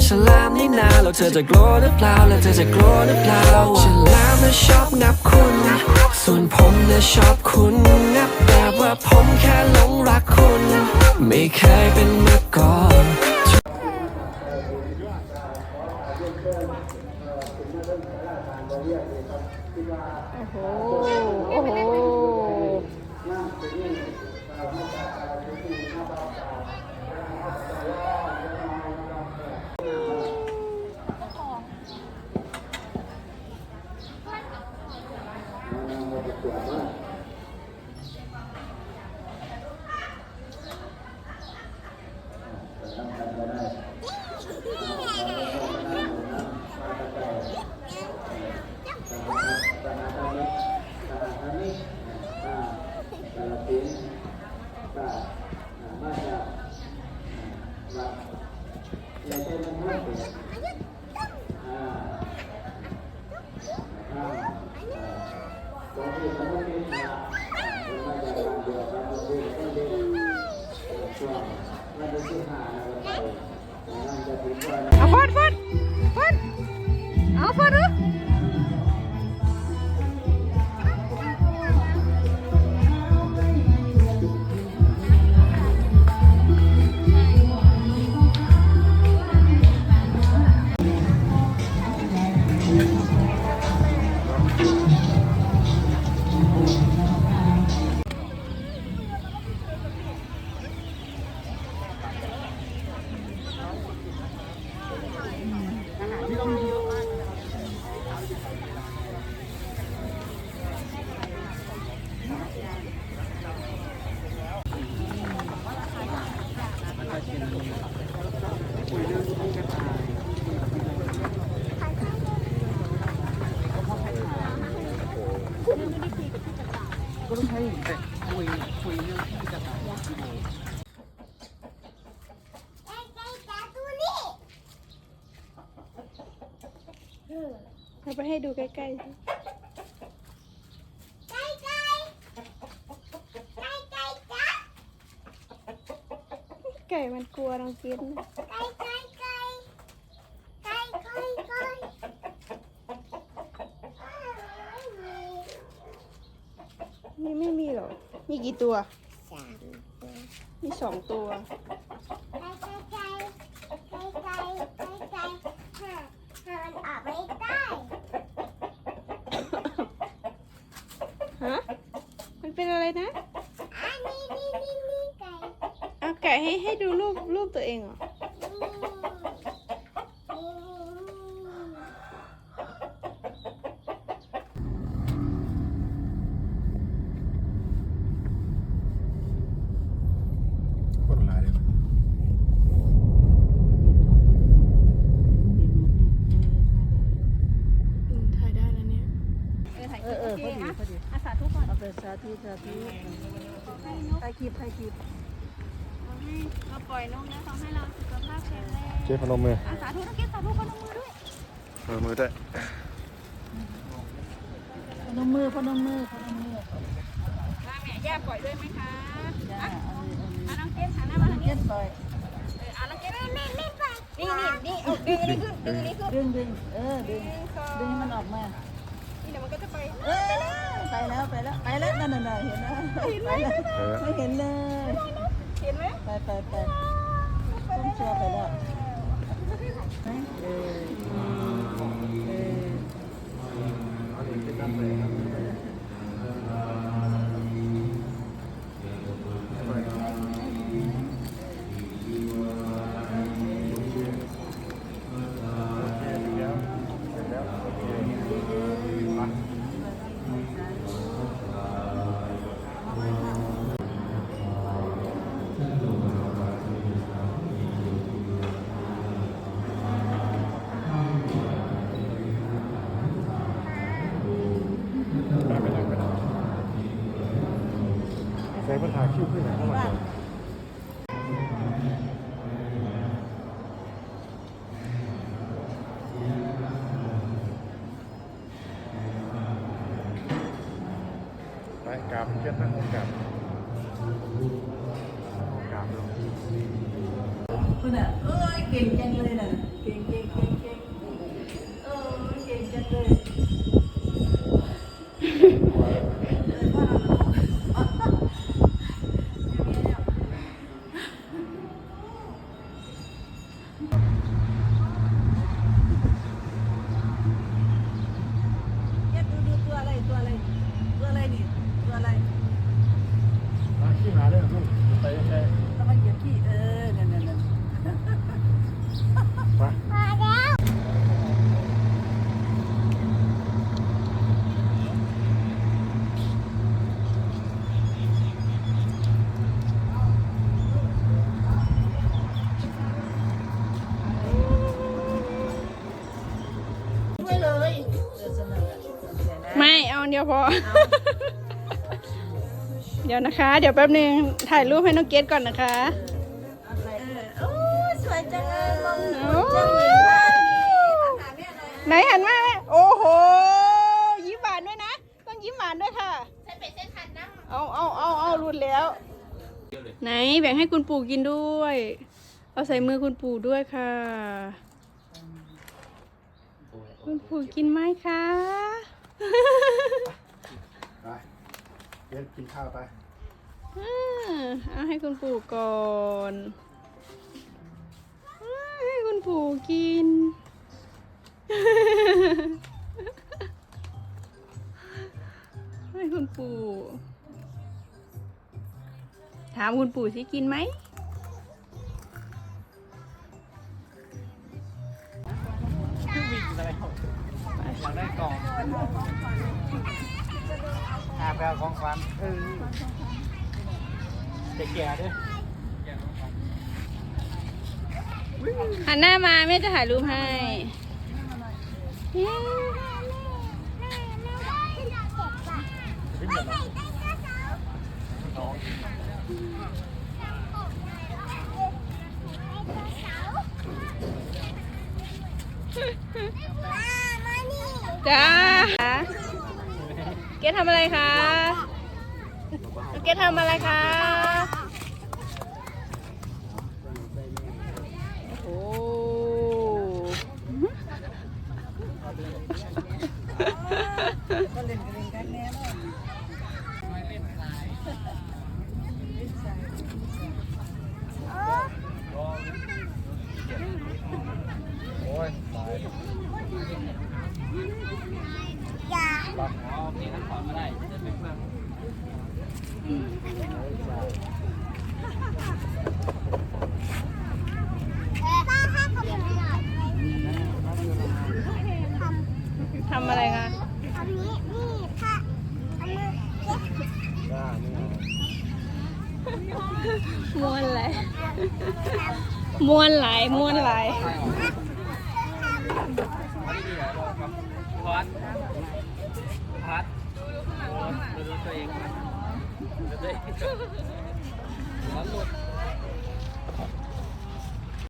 มันฉลามนี่นาแล้วเธอจะกลัวหรือเปล่าแล้วเธอจะกลัวหรือเปล่าฉลามน่ะชอบงับคุณ ส่วนผมน่ะชอบคุณงับแบบว่าผมแค่หลงรักคุณ ไม่เคยเป็นมาก่อนโอ้โห โอ้โห อ เอาไปให้ดูใกล้ๆสิไก่มันกลัวน้องกินนี่ นี่ไม่มีหรอมีกี่ตัว สามตัวมีสองตัว ไปไกลๆไปไกลๆไปไกลๆหาหามันออกไม่ได้ฮะ มันเป็นอะไรนะ อันนี้นี่นี่นี่ไก่ เอาไก่ให้ให้ดูรูปรูปตัวเองเหรอ คนหลายเลย อืมถ่ายได้แล้วเนี่ย เออเออพอดีพอดีอาสาธุก่อนเอาไปสาธุสาธุ ถ่ายคลิปถ่ายคลิปเราปล่อยนกแล้วเขาให้เราสุขภาพแข็งแรงเจ๊พนมมืออาสาธุต้องเก็บสาธุพนมมือด้วยเออมือได้พนมมือพนมมือพนมมือว่าแม่ย่าปล่อยด้วยไหมคะจ้าเอาเลยเอาเลยเอาน้องเก็บหันหน้ามาทางนี้เย็นปล่อยเออเอาน้องเก็บแม่แม่ปล่อยนี่นี่นี่เอาดึงอันนี้ขึ้นดึงอันนี้ขึ้นดึงดึงเออดึงหนึ่งสองดึงให้มันออกมานี่เดี๋ยวมันก็จะไปเออ ไปแล้วไปแล้วไปแล้วนั่นน่ะเห็นแล้วไปแล้วไม่เห็นเลยเห็นไหมไปไปไปต้องเชื่อไปแล้วเออเออ ปัญหาคิ้วขึ้นไหนเข้ามาก่ไปกราบเจ้านั่งกราบกราบลงคุณอะเอ้ยเก่งจังเลยน่ะ ยวพอ เดี๋ยวนะคะ เดี๋ยวแป๊บนึงถ่ายรูปให้น้องเกดก่อนนะคะโอ้สวยจังเลยมองโอ้เจ้าหญิงมาดีอาหารแม่หน่อยไหนหันมาโอ้โห ยิ้มหวานด้วยนะ ต้องยิ้มหวานด้วยค่ะใส่เป็ดเส้นทันน้ำเอาเอาเอาเอารุนแล้ว ไหนแบ่งให้คุณปู่กินด้วย เอาใส่มือคุณปู่ด้วยค่ะ คุณปู่กินไหมคะ ไปเล่นกินข้าวไปอ่าเอาให้คุณปู่ก่อนอ่าให้คุณปู่กิน ให้คุณปู่ ถามคุณปู่สิกินไหม อยากได้กล่องหาแปลของขวัญเออเด็กแก่ด้วยหันหน้ามาแม่จะถ่ายรูปให้ ไม่เหมือนหรอก จ้า เกดทำอะไรคะเกดทำอะไรคะโอ้โหก็เล่นกันเล่นกันแน่เลย โอ้ยตาย เอามีทั้งของก็ได้จะเป็นเพื่อน ทำอะไรคะ จ้านี่เอา ม้วนไหล มวนไหลมวนหลไม่ดีเหรอครับพอดพัดดูตัวเองดูตัวเองแล้วหลุด